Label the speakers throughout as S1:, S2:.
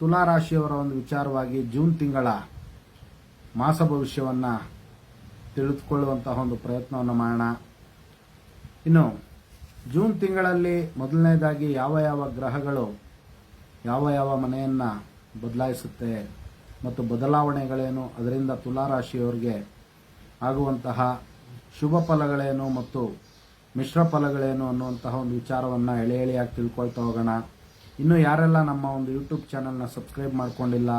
S1: ತುಲಾ ರಾಶಿಯವರ ಒಂದು ವಿಚಾರವಾಗಿ ಜೂನ್ ತಿಂಗಳ ಮಾಸ ಭವಿಷ್ಯವನ್ನು ತಿಳಿದುಕೊಳ್ಳುವಂತಹ ಒಂದು ಪ್ರಯತ್ನವನ್ನು ಮಾಡೋಣ. ಇನ್ನು ಜೂನ್ ತಿಂಗಳಲ್ಲಿ ಮೊದಲನೇದಾಗಿ ಯಾವ ಯಾವ ಗ್ರಹಗಳು ಯಾವ ಯಾವ ಮನೆಯನ್ನು ಬದಲಾಯಿಸುತ್ತೆ ಮತ್ತು ಬದಲಾವಣೆಗಳೇನು ಅದರಿಂದ ತುಲಾ ರಾಶಿಯವರಿಗೆ ಆಗುವಂತಹ ಶುಭ ಫಲಗಳೇನು ಮತ್ತು ಮಿಶ್ರ ಫಲಗಳೇನು ಅನ್ನುವಂತಹ ಒಂದು ವಿಚಾರವನ್ನು ಎಳೆ ಎಳೆಯಾಗಿ ತಿಳ್ಕೊಳ್ತಾ ಹೋಗೋಣ. ಇನ್ನು ಯಾರೆಲ್ಲ ನಮ್ಮ ಒಂದು ಯೂಟ್ಯೂಬ್ ಚಾನಲ್ನ ಸಬ್ಸ್ಕ್ರೈಬ್ ಮಾಡ್ಕೊಂಡಿಲ್ಲ,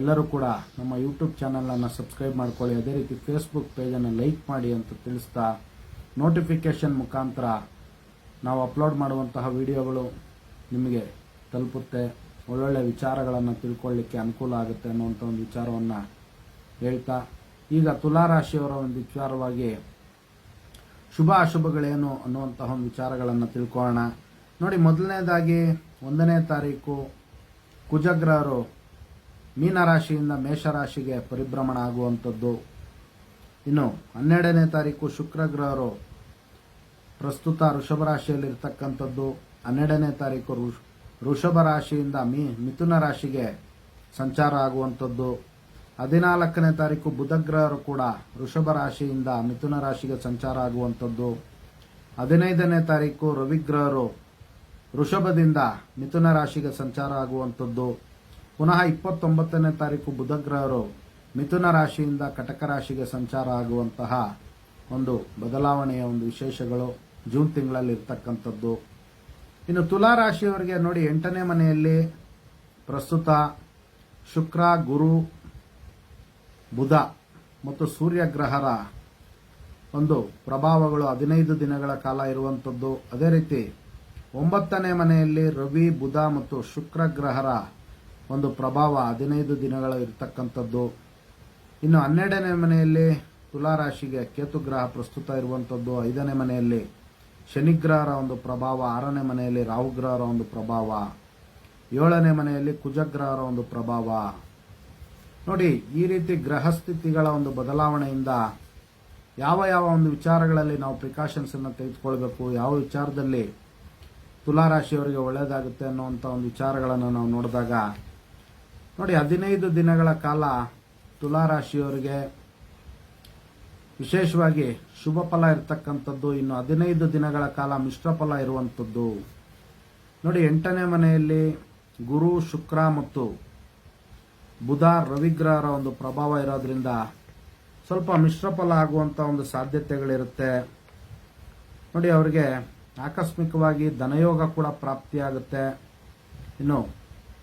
S1: ಎಲ್ಲರೂ ಕೂಡ ನಮ್ಮ ಯೂಟ್ಯೂಬ್ ಚಾನಲನ್ನು ಸಬ್ಸ್ಕ್ರೈಬ್ ಮಾಡ್ಕೊಳ್ಳಿ. ಅದೇ ರೀತಿ ಫೇಸ್ಬುಕ್ ಪೇಜನ್ನು ಲೈಕ್ ಮಾಡಿ ಅಂತ ತಿಳಿಸ್ತಾ ನೋಟಿಫಿಕೇಶನ್ ಮುಖಾಂತರ ನಾವು ಅಪ್ಲೋಡ್ ಮಾಡುವಂತಹ ವಿಡಿಯೋಗಳು ನಿಮಗೆ ತಲುಪುತ್ತೆ. ಒಳ್ಳೊಳ್ಳೆ ವಿಚಾರಗಳನ್ನು ತಿಳ್ಕೊಳ್ಳಿಕ್ಕೆ ಅನುಕೂಲ ಆಗುತ್ತೆ ಅನ್ನುವಂಥ ಒಂದು ವಿಚಾರವನ್ನು ಹೇಳ್ತಾ, ಈಗ ತುಲಾ ರಾಶಿಯವರ ಒಂದು ವಿಚಾರವಾಗಿ ಶುಭ ಅಶುಭಗಳೇನು ಅನ್ನುವಂತಹ ಒಂದು ವಿಚಾರಗಳನ್ನು ತಿಳ್ಕೊಳ್ಳೋಣ. ನೋಡಿ, ಮೊದಲನೇದಾಗಿ ಒಂದನೇ ತಾರೀಕು ಕುಜಗ್ರಹರು ಮೀನರಾಶಿಯಿಂದ ಮೇಷರಾಶಿಗೆ ಪರಿಭ್ರಮಣ ಆಗುವಂಥದ್ದು. ಇನ್ನು ಹನ್ನೆರಡನೇ ತಾರೀಕು ಶುಕ್ರಗ್ರಹರು ಪ್ರಸ್ತುತ ಋಷಭ ರಾಶಿಯಲ್ಲಿರ್ತಕ್ಕಂಥದ್ದು ಹನ್ನೆರಡನೇ ತಾರೀಕು ಋಷ್- ವೃಷಭ ರಾಶಿಯಿಂದ ಮೀ, ಮಿಥುನ ರಾಶಿಗೆ ಸಂಚಾರ ಆಗುವಂಥದ್ದು. ಹದಿನಾಲ್ಕನೇ ತಾರೀಕು ಬುಧಗ್ರಹರು ಕೂಡ ವೃಷಭ ರಾಶಿಯಿಂದ ಮಿಥುನ ರಾಶಿಗೆ ಸಂಚಾರ ಆಗುವಂಥದ್ದು. ಹದಿನೈದನೇ ತಾರೀಕು ರವಿಗ್ರಹರು ವೃಷಭದಿಂದ ಮಿಥುನ ರಾಶಿಗೆ ಸಂಚಾರ ಆಗುವಂಥದ್ದು. ಪುನಃ ಇಪ್ಪತ್ತೊಂಬತ್ತನೇ ತಾರೀಕು ಬುಧಗ್ರಹರು ಮಿಥುನ ರಾಶಿಯಿಂದ ಕಟಕ ರಾಶಿಗೆ ಸಂಚಾರ ಆಗುವಂತಹ ಒಂದು ಬದಲಾವಣೆಯ ಒಂದು ವಿಶೇಷಗಳು ಜೂನ್ ತಿಂಗಳಲ್ಲಿ ಇರ್ತಕ್ಕಂಥದ್ದು ಇನ್ನು ತುಲಾ ರಾಶಿಯವರಿಗೆ ನೋಡಿ ಎಂಟನೇ ಮನೆಯಲ್ಲಿ ಪ್ರಸ್ತುತ ಶುಕ್ರ, ಗುರು, ಬುಧ ಮತ್ತು ಸೂರ್ಯಗ್ರಹರ ಒಂದು ಪ್ರಭಾವಗಳು ಹದಿನೈದು ದಿನಗಳ ಕಾಲ ಇರುವಂಥದ್ದು. ಅದೇ ರೀತಿ ಒಂಬತ್ತನೇ ಮನೆಯಲ್ಲಿ ರವಿ, ಬುಧ ಮತ್ತು ಶುಕ್ರ ಗ್ರಹರ ಒಂದು ಪ್ರಭಾವ ಹದಿನೈದು ದಿನಗಳ ಇರತಕ್ಕಂಥದ್ದು. ಇನ್ನು ಹನ್ನೆರಡನೇ ಮನೆಯಲ್ಲಿ ತುಲಾ ರಾಶಿಗೆ ಕೇತು ಗ್ರಹ ಪ್ರಸ್ತುತ ಇರುವಂಥದ್ದು. ಐದನೇ ಮನೆಯಲ್ಲಿ ಶನಿಗ್ರಹರ ಒಂದು ಪ್ರಭಾವ, ಆರನೇ ಮನೆಯಲ್ಲಿ ರಾಹುಗ್ರಹರ ಒಂದು ಪ್ರಭಾವ, ಏಳನೇ ಮನೆಯಲ್ಲಿ ಕುಜಗ್ರಹರ ಒಂದು ಪ್ರಭಾವ. ನೋಡಿ, ಈ ರೀತಿ ಗ್ರಹ ಸ್ಥಿತಿಗಳ ಒಂದು ಬದಲಾವಣೆಯಿಂದ ಯಾವ ಯಾವ ಒಂದು ವಿಚಾರಗಳಲ್ಲಿ ನಾವು ಪ್ರಿಕಾಷನ್ಸನ್ನು ತೆಗೆದುಕೊಳ್ಬೇಕು, ಯಾವ ವಿಚಾರದಲ್ಲಿ ತುಲಾ ರಾಶಿಯವರಿಗೆ ಒಳ್ಳೆಯದಾಗುತ್ತೆ ಅನ್ನುವಂಥ ಒಂದು ವಿಚಾರಗಳನ್ನು ನಾವು ನೋಡಿದಾಗ, ನೋಡಿ, ಹದಿನೈದು ದಿನಗಳ ಕಾಲ ತುಲಾ ರಾಶಿಯವರಿಗೆ ವಿಶೇಷವಾಗಿ ಶುಭ ಫಲ ಇರತಕ್ಕಂಥದ್ದು, ಇನ್ನು ಹದಿನೈದು ದಿನಗಳ ಕಾಲ ಮಿಶ್ರ ಫಲ ಇರುವಂಥದ್ದು. ನೋಡಿ, ಎಂಟನೇ ಮನೆಯಲ್ಲಿ ಗುರು, ಶುಕ್ರ ಮತ್ತು ಬುಧ ರವಿಗ್ರಹರ ಒಂದು ಪ್ರಭಾವ ಇರೋದ್ರಿಂದ ಸ್ವಲ್ಪ ಮಿಶ್ರ ಫಲ ಆಗುವಂಥ ಒಂದು ಸಾಧ್ಯತೆಗಳಿರುತ್ತೆ. ನೋಡಿ, ಅವರಿಗೆ ಆಕಸ್ಮಿಕವಾಗಿ ಧನಯೋಗ ಕೂಡ ಪ್ರಾಪ್ತಿಯಾಗುತ್ತೆ. ಇನ್ನು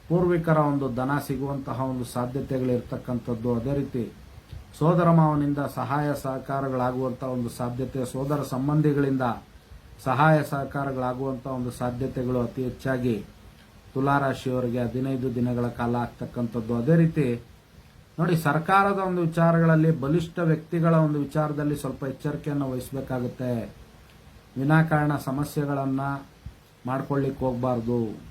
S1: ಪೂರ್ವಿಕರ ಒಂದು ಧನ ಸಿಗುವಂತಹ ಒಂದು ಸಾಧ್ಯತೆಗಳಿರ್ತಕ್ಕಂಥದ್ದು ಅದೇ ರೀತಿ ಸೋದರ ಮಾವನಿಂದ ಸಹಾಯ ಸಹಕಾರಗಳಾಗುವಂಥ ಒಂದು ಸಾಧ್ಯತೆ, ಸೋದರ ಸಂಬಂಧಿಗಳಿಂದ ಸಹಾಯ ಸಹಕಾರಗಳಾಗುವಂಥ ಒಂದು ಸಾಧ್ಯತೆಗಳು ಅತಿ ಹೆಚ್ಚಾಗಿ ತುಲಾರಾಶಿಯವರಿಗೆ ಹದಿನೈದು ದಿನಗಳ ಕಾಲ ಆಗ್ತಕ್ಕಂಥದ್ದು. ಅದೇ ರೀತಿ ನೋಡಿ, ಸರ್ಕಾರದ ಒಂದು ವಿಚಾರಗಳಲ್ಲಿ ಬಲಿಷ್ಠ ವ್ಯಕ್ತಿಗಳ ಒಂದು ವಿಚಾರದಲ್ಲಿ ಸ್ವಲ್ಪ ಎಚ್ಚರಿಕೆಯನ್ನು ವಹಿಸಬೇಕಾಗುತ್ತೆ. ವಿನಾಕಾರಣ ಸಮಸ್ಯೆಗಳನ್ನು ಮಾಡ್ಕೊಳ್ಳಿಕ್ಕೆ ಹೋಗಬಾರ್ದು.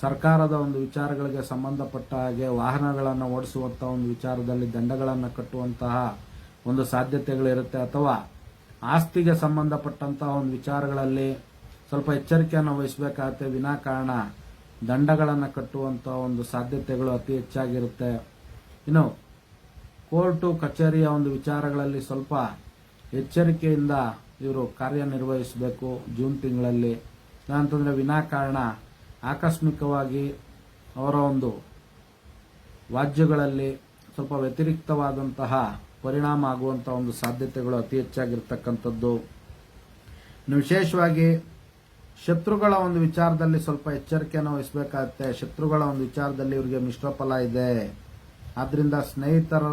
S1: ಸರ್ಕಾರದ ಒಂದು ವಿಚಾರಗಳಿಗೆ ಸಂಬಂಧಪಟ್ಟ ಹಾಗೆ ವಾಹನಗಳನ್ನು ಓಡಿಸುವಂಥ ಒಂದು ವಿಚಾರದಲ್ಲಿ ದಂಡಗಳನ್ನು ಕಟ್ಟುವಂತಹ ಒಂದು ಸಾಧ್ಯತೆಗಳಿರುತ್ತೆ. ಅಥವಾ ಆಸ್ತಿಗೆ ಸಂಬಂಧಪಟ್ಟಂತಹ ಒಂದು ವಿಚಾರಗಳಲ್ಲಿ ಸ್ವಲ್ಪ ಎಚ್ಚರಿಕೆಯನ್ನು ವಹಿಸಬೇಕಾಗುತ್ತೆ. ವಿನಾಕಾರಣ ದಂಡಗಳನ್ನು ಕಟ್ಟುವಂಥ ಒಂದು ಸಾಧ್ಯತೆಗಳು ಅತಿ ಹೆಚ್ಚಾಗಿರುತ್ತೆ. ಇನ್ನು ಕೋರ್ಟು, ಕಚೇರಿಯ ಒಂದು ವಿಚಾರಗಳಲ್ಲಿ ಸ್ವಲ್ಪ ಎಚ್ಚರಿಕೆಯಿಂದ ಇವರು ಕಾರ್ಯನಿರ್ವಹಿಸಬೇಕು ಜೂನ್ ತಿಂಗಳಲ್ಲಿ. ಅಂತಂದರೆ ವಿನಾಕಾರಣ ಆಕಸ್ಮಿಕವಾಗಿ ಅವರ ಒಂದು ವಾಜ್ಯಗಳಲ್ಲಿ ಸ್ವಲ್ಪ ವ್ಯತಿರಿಕ್ತವಾದಂತಹ ಪರಿಣಾಮ ಆಗುವಂಥ ಒಂದು ಸಾಧ್ಯತೆಗಳು ಅತಿ ಹೆಚ್ಚಾಗಿರ್ತಕ್ಕಂಥದ್ದು. ವಿಶೇಷವಾಗಿ ಶತ್ರುಗಳ ಒಂದು ವಿಚಾರದಲ್ಲಿ ಸ್ವಲ್ಪ ಎಚ್ಚರಿಕೆಯನ್ನು ವಹಿಸಬೇಕಾಗುತ್ತೆ. ಶತ್ರುಗಳ ಒಂದು ವಿಚಾರದಲ್ಲಿ ಇವರಿಗೆ ಮಿಶ್ರ ಫಲ ಇದೆ. ಆದ್ದರಿಂದ ಸ್ನೇಹಿತರ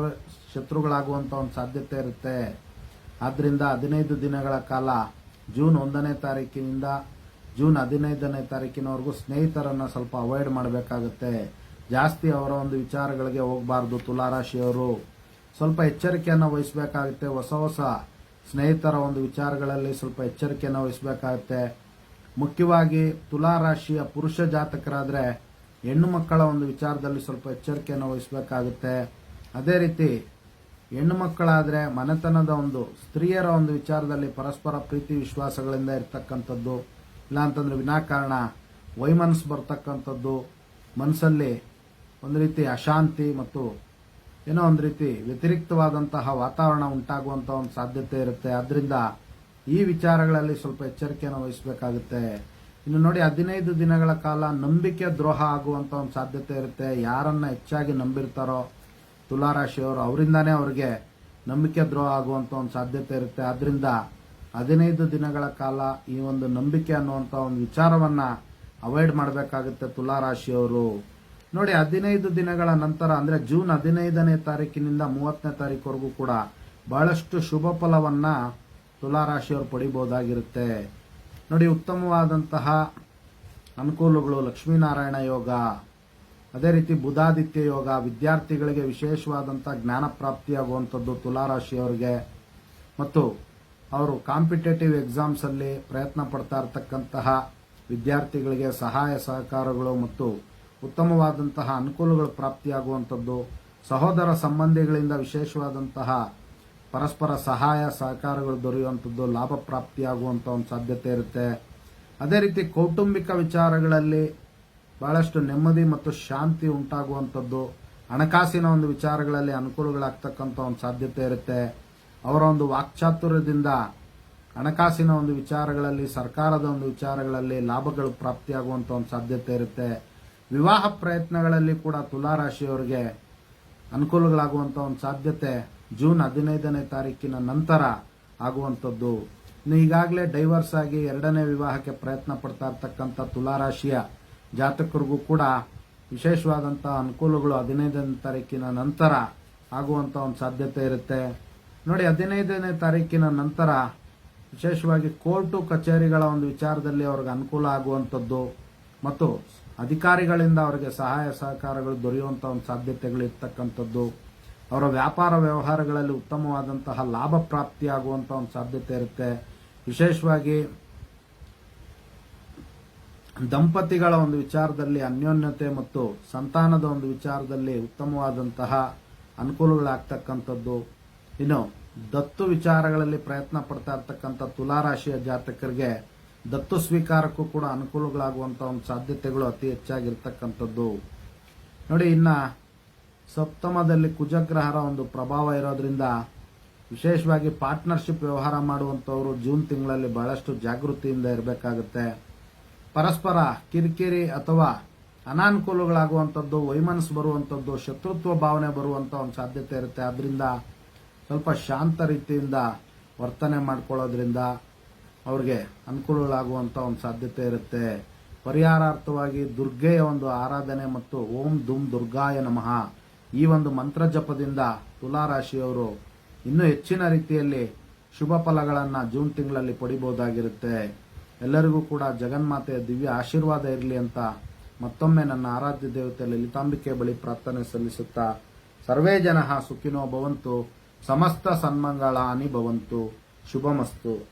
S1: ಶತ್ರುಗಳಾಗುವಂಥ ಒಂದು ಸಾಧ್ಯತೆ ಇರುತ್ತೆ. ಆದ್ರಿಂದ ಹದಿನೈದು ದಿನಗಳ ಕಾಲ ಜೂನ್ ಒಂದನೇ ತಾರೀಕಿನಿಂದ ಜೂನ್ ಹದಿನೈದನೇ ತಾರೀಕಿನವರೆಗೂ ಸ್ನೇಹಿತರನ್ನು ಸ್ವಲ್ಪ ಅವಾಯ್ಡ್ ಮಾಡಬೇಕಾಗುತ್ತೆ. ಜಾಸ್ತಿ ಅವರ ಒಂದು ವಿಚಾರಗಳಿಗೆ ಹೋಗಬಾರ್ದು ತುಲಾರಾಶಿಯವರು. ಸ್ವಲ್ಪ ಎಚ್ಚರಿಕೆಯನ್ನು ವಹಿಸಬೇಕಾಗುತ್ತೆ. ಹೊಸ ಹೊಸ ಸ್ನೇಹಿತರ ಒಂದು ವಿಚಾರಗಳಲ್ಲಿ ಸ್ವಲ್ಪ ಎಚ್ಚರಿಕೆಯನ್ನು ವಹಿಸಬೇಕಾಗುತ್ತೆ. ಮುಖ್ಯವಾಗಿ ತುಲಾರಾಶಿಯ ಪುರುಷ ಜಾತಕರಾದರೆ ಹೆಣ್ಣು ಮಕ್ಕಳ ಒಂದು ವಿಚಾರದಲ್ಲಿ ಸ್ವಲ್ಪ ಎಚ್ಚರಿಕೆಯನ್ನು ವಹಿಸಬೇಕಾಗುತ್ತೆ. ಅದೇ ರೀತಿ ಹೆಣ್ಣು ಮಕ್ಕಳಾದರೆ ಮನೆತನದ ಒಂದು ಸ್ತ್ರೀಯರ ಒಂದು ವಿಚಾರದಲ್ಲಿ ಪರಸ್ಪರ ಪ್ರೀತಿ ವಿಶ್ವಾಸಗಳಿಂದ ಇರ್ತಕ್ಕಂಥದ್ದು ಇಲ್ಲಾಂತಂದರೆ ವಿನಾಕಾರಣ ವೈಮನಸ್ಸು ಬರ್ತಕ್ಕಂಥದ್ದು, ಮನಸ್ಸಲ್ಲಿ ಒಂದು ರೀತಿ ಅಶಾಂತಿ ಮತ್ತು ಏನೋ ಒಂದು ರೀತಿ ವ್ಯತಿರಿಕ್ತವಾದಂತಹ ವಾತಾವರಣ ಉಂಟಾಗುವಂಥ ಒಂದು ಸಾಧ್ಯತೆ ಇರುತ್ತೆ. ಆದ್ರಿಂದ ಈ ವಿಚಾರಗಳಲ್ಲಿ ಸ್ವಲ್ಪ ಎಚ್ಚರಿಕೆಯನ್ನು ವಹಿಸಬೇಕಾಗುತ್ತೆ. ಇನ್ನು ನೋಡಿ, ಹದಿನೈದು ದಿನಗಳ ಕಾಲ ನಂಬಿಕೆ ದ್ರೋಹ ಆಗುವಂಥ ಒಂದು ಸಾಧ್ಯತೆ ಇರುತ್ತೆ. ಯಾರನ್ನ ಹೆಚ್ಚಾಗಿ ನಂಬಿರ್ತಾರೋ ತುಲಾರಾಶಿಯವರು ಅವರಿಂದಾನೇ ಅವರಿಗೆ ನಂಬಿಕೆ ದ್ರೋಹ ಆಗುವಂಥ ಒಂದು ಸಾಧ್ಯತೆ ಇರುತ್ತೆ. ಆದ್ದರಿಂದ ಹದಿನೈದು ದಿನಗಳ ಕಾಲ ಈ ಒಂದು ನಂಬಿಕೆ ಅನ್ನುವಂಥ ಒಂದು ವಿಚಾರವನ್ನ ಅವಾಯ್ಡ್ ಮಾಡಬೇಕಾಗುತ್ತೆ ತುಲಾರಾಶಿಯವರು ನೋಡಿ, ಹದಿನೈದು ದಿನಗಳ ನಂತರ ಅಂದ್ರೆ ಜೂನ್ ಹದಿನೈದನೇ ತಾರೀಕಿನಿಂದ ಮೂವತ್ತನೇ ತಾರೀಕುವರೆಗೂ ಕೂಡ ಬಹಳಷ್ಟು ಶುಭ ಫಲವನ್ನ ತುಲಾರಾಶಿಯವರು ಪಡಿಬೋದಾಗಿರುತ್ತೆ ನೋಡಿ, ಉತ್ತಮವಾದಂತಹ ಅನುಕೂಲಗಳು ಲಕ್ಷ್ಮೀನಾರಾಯಣ ಯೋಗ. ಅದೇ ರೀತಿ ಬುಧಾದಿತ್ಯ ಯೋಗ ವಿದ್ಯಾರ್ಥಿಗಳಿಗೆ ವಿಶೇಷವಾದಂಥ ಜ್ಞಾನ ಪ್ರಾಪ್ತಿಯಾಗುವಂಥದ್ದು ತುಲಾರಾಶಿಯವರಿಗೆ. ಮತ್ತು ಅವರು ಕಾಂಪಿಟೇಟಿವ್ ಎಕ್ಸಾಮ್ಸಲ್ಲಿ ಪ್ರಯತ್ನ ಪಡ್ತಾ ಇರತಕ್ಕಂತಹ ವಿದ್ಯಾರ್ಥಿಗಳಿಗೆ ಸಹಾಯ ಸಹಕಾರಗಳು ಮತ್ತು ಉತ್ತಮವಾದಂತಹ ಅನುಕೂಲಗಳು ಪ್ರಾಪ್ತಿಯಾಗುವಂಥದ್ದು. ಸಹೋದರ ಸಂಬಂಧಿಗಳಿಂದ ವಿಶೇಷವಾದಂತಹ ಪರಸ್ಪರ ಸಹಾಯ ಸಹಕಾರಗಳು ದೊರೆಯುವಂಥದ್ದು ಲಾಭ ಪ್ರಾಪ್ತಿಯಾಗುವಂಥ ಒಂದು ಸಾಧ್ಯತೆ ಇರುತ್ತೆ. ಅದೇ ರೀತಿ ಕೌಟುಂಬಿಕ ವಿಚಾರಗಳಲ್ಲಿ ಬಹಳಷ್ಟು ನೆಮ್ಮದಿ ಮತ್ತು ಶಾಂತಿ ಉಂಟಾಗುವಂಥದ್ದು. ಹಣಕಾಸಿನ ಒಂದು ವಿಚಾರಗಳಲ್ಲಿ ಅನುಕೂಲಗಳಾಗ್ತಕ್ಕಂಥ ಒಂದು ಸಾಧ್ಯತೆ ಇರುತ್ತೆ. ಅವರ ಒಂದು ವಾಕ್ಚಾತುರ್ಯದಿಂದ ಹಣಕಾಸಿನ ಒಂದು ವಿಚಾರಗಳಲ್ಲಿ, ಸರ್ಕಾರದ ಒಂದು ವಿಚಾರಗಳಲ್ಲಿ ಲಾಭಗಳು ಪ್ರಾಪ್ತಿಯಾಗುವಂಥ ಒಂದು ಸಾಧ್ಯತೆ ಇರುತ್ತೆ. ವಿವಾಹ ಪ್ರಯತ್ನಗಳಲ್ಲಿ ಕೂಡ ತುಲಾರಾಶಿಯವರಿಗೆ ಅನುಕೂಲಗಳಾಗುವಂಥ ಒಂದು ಸಾಧ್ಯತೆ ಜೂನ್ ಹದಿನೈದನೇ ತಾರೀಕಿನ ನಂತರ ಆಗುವಂಥದ್ದು. ಇನ್ನು ಈಗಾಗಲೇ ಡೈವರ್ಸ್ ಆಗಿ ಎರಡನೇ ವಿವಾಹಕ್ಕೆ ಪ್ರಯತ್ನ ಪಡ್ತಾ ಇರ್ತಕ್ಕಂಥ ತುಲಾರಾಶಿಯ ಜಾತಕರಿಗೂ ಕೂಡ ವಿಶೇಷವಾದಂಥ ಅನುಕೂಲಗಳು ಹದಿನೈದನೇ ತಾರೀಕಿನ ನಂತರ ಆಗುವಂತ ಒಂದು ಸಾಧ್ಯತೆ ಇರುತ್ತೆ. ನೋಡಿ, ಹದಿನೈದನೇ ತಾರೀಕಿನ ನಂತರ ವಿಶೇಷವಾಗಿ ಕೋರ್ಟು ಕಚೇರಿಗಳ ಒಂದು ವಿಚಾರದಲ್ಲಿ ಅವ್ರಿಗೆ ಅನುಕೂಲ ಆಗುವಂಥದ್ದು ಮತ್ತು ಅಧಿಕಾರಿಗಳಿಂದ ಅವರಿಗೆ ಸಹಾಯ ಸಹಕಾರಗಳು ದೊರೆಯುವಂಥ ಒಂದು ಸಾಧ್ಯತೆಗಳು ಇರ್ತಕ್ಕಂಥದ್ದು. ಅವರ ವ್ಯಾಪಾರ ವ್ಯವಹಾರಗಳಲ್ಲಿ ಉತ್ತಮವಾದಂತಹ ಲಾಭ ಪ್ರಾಪ್ತಿಯಾಗುವಂಥ ಒಂದು ಸಾಧ್ಯತೆ ಇರುತ್ತೆ. ವಿಶೇಷವಾಗಿ ದಂಪತಿಗಳ ಒಂದು ವಿಚಾರದಲ್ಲಿ, ಅನ್ಯೋನ್ಯತೆ ಮತ್ತು ಸಂತಾನದ ಒಂದು ವಿಚಾರದಲ್ಲಿ ಉತ್ತಮವಾದಂತಹ ಅನುಕೂಲಗಳಾಗ್ತಕ್ಕಂಥದ್ದು. ಇನ್ನು, ದತ್ತು ವಿಚಾರಗಳಲ್ಲಿ ಪ್ರಯತ್ನ ಪಡ್ತಾ ಇರ್ತಕ್ಕಂಥ ತುಲಾರಾಶಿಯ ಜಾತಕರಿಗೆ ದತ್ತು ಸ್ವೀಕಾರಕ್ಕೂ ಕೂಡ ಅನುಕೂಲಗಳಾಗುವಂಥ ಒಂದು ಸಾಧ್ಯತೆಗಳು ಅತಿ ಹೆಚ್ಚಾಗಿರ್ತಕ್ಕಂಥದ್ದು. ನೋಡಿ, ಇನ್ನ ಸಪ್ತಮದಲ್ಲಿ ಕುಜಗ್ರಹರ ಒಂದು ಪ್ರಭಾವ ಇರೋದ್ರಿಂದ ವಿಶೇಷವಾಗಿ ಪಾರ್ಟ್ನರ್ಶಿಪ್ ವ್ಯವಹಾರ ಮಾಡುವಂತವರು ಜೂನ್ ತಿಂಗಳಲ್ಲಿ ಬಹಳಷ್ಟು ಜಾಗೃತಿಯಿಂದ ಇರಬೇಕಾಗುತ್ತೆ. ಪರಸ್ಪರ ಕಿರಿಕಿರಿ ಅಥವಾ ಅನಾನುಕೂಲಗಳಾಗುವಂಥದ್ದು ವೈಮನಸ್ ಬರುವಂಥದ್ದು, ಶತ್ರುತ್ವ ಭಾವನೆ ಬರುವಂತ ಒಂದು ಸಾಧ್ಯತೆ ಇರುತ್ತೆ. ಆದ್ದರಿಂದ ಸ್ವಲ್ಪ ಶಾಂತ ರೀತಿಯಿಂದ ವರ್ತನೆ ಮಾಡ್ಕೊಳ್ಳೋದ್ರಿಂದ ಅವ್ರಿಗೆ ಅನುಕೂಲಗಳಾಗುವಂಥ ಒಂದು ಸಾಧ್ಯತೆ ಇರುತ್ತೆ. ಪರಿಹಾರಾರ್ಥವಾಗಿ ದುರ್ಗೆಯ ಒಂದು ಆರಾಧನೆ ಮತ್ತು ಓಂ ದುಮ್ ದುರ್ಗಾಯ ನಮಃ. ಈ ಒಂದು ಮಂತ್ರ ಜಪದಿಂದ ತುಲಾರಾಶಿಯವರು ಇನ್ನೂ ಹೆಚ್ಚಿನ ರೀತಿಯಲ್ಲಿ ಶುಭ ಫಲಗಳನ್ನು ಜೂನ್ ತಿಂಗಳಲ್ಲಿ ಪಡಿಬಹುದಾಗಿರುತ್ತೆ. ಎಲ್ಲರಿಗೂ ಕೂಡ ಜಗನ್ಮಾತೆಯ ದಿವ್ಯ ಆಶೀರ್ವಾದ ಇರಲಿ ಅಂತ ಮತ್ತೊಮ್ಮೆ ನನ್ನ ಆರಾಧ್ಯ ದೇವತೆ ಲಲಿತಾಂಬಿಕೆ ಬಳಿ ಪ್ರಾರ್ಥನೆ ಸಲ್ಲಿಸುತ್ತಾ, ಸರ್ವೇ ಜನ ಸುಖಿನೋ ಭವಂತು, ಸಮಸ್ತ ಸನ್ಮಂಗಳಾನಿ ಭವಂತು, ಶುಭಮಸ್ತು.